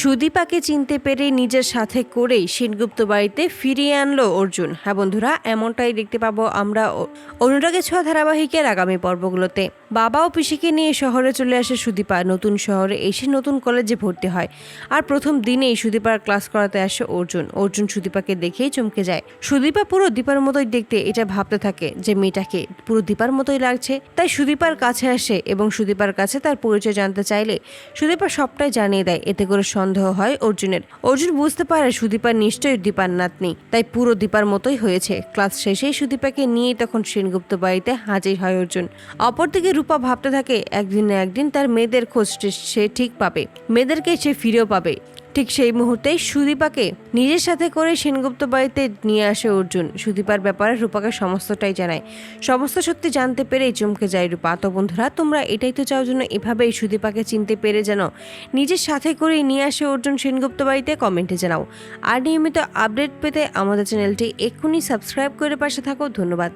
সুদীপাকে চিনতে পেরে নিজের সাথে করেই সেনগুপ্ত বাড়িতে ফিরিয়ে আনলো অর্জুন। হ্যাঁ বন্ধুরা, এমনটাই দেখতে পাবো আমরা অনুরাগের ছোঁয়া ধারাবাহিকের আগামী পর্বগুলোতে। বাবা ও পিসিকে নিয়ে শহরে চলে আসে সুদীপা। নতুন শহরে এসে নতুন কলেজে ভর্তি হয়। আর প্রথম দিনেই সুদীপার ক্লাস করাতে আসে অর্জুন। অর্জুন সুদীপাকে দেখেই চমকে যায়। সুদীপা পুরো দীপার মতোই দেখতে এটা ভাবতে থাকে যে মেয়েটাকে পুরো দীপার মতোই লাগছে। তাই সুদীপার কাছে আসে এবং সুদীপার কাছে তার পরিচয় জানতে চাইলে সুদীপা সবটাই জানিয়ে দেয়। এতে করে সন্দেহ হয় অর্জুনের। অর্জুন বুঝতে পারে সুদীপা নিশ্চয়ই দীপার নাতনি তাই পুরো দীপার মতোই হয়েছে। ক্লাস শেষেই সুদীপাকে নিয়েই তখন সেনগুপ্ত বাড়িতে হাজির হয় অর্জুন। অপরদিকে রূপা ভাবতে থাকে, একদিন না একদিন তার মেয়েদের খোঁজ সে ঠিক পাবে। মেয়েদেরকে সে ফিরেও পাবে। ঠিক সেই মুহূর্তেই সুদীপাকে নিজের সাথে করে সেনগুপ্ত বাড়িতে নিয়ে আসে অর্জুন। সুদীপার ব্যাপারে রূপাকে সমস্তটাই জানায়। সমস্ত সত্যি জানতে পেরেই চমকে যায় রূপা। তো বন্ধুরা, তোমরা এটাই তো চাও জন্য এভাবেই সুদীপাকে চিনতে পেরে যেন নিজের সাথে করে নিয়ে আসে অর্জুন সেনগুপ্ত বাড়িতে, কমেন্টে জানাও। আর নিয়মিত আপডেট পেতে আমাদের চ্যানেলটি এক্ষুনি সাবস্ক্রাইব করে পাশে থাকো। ধন্যবাদ।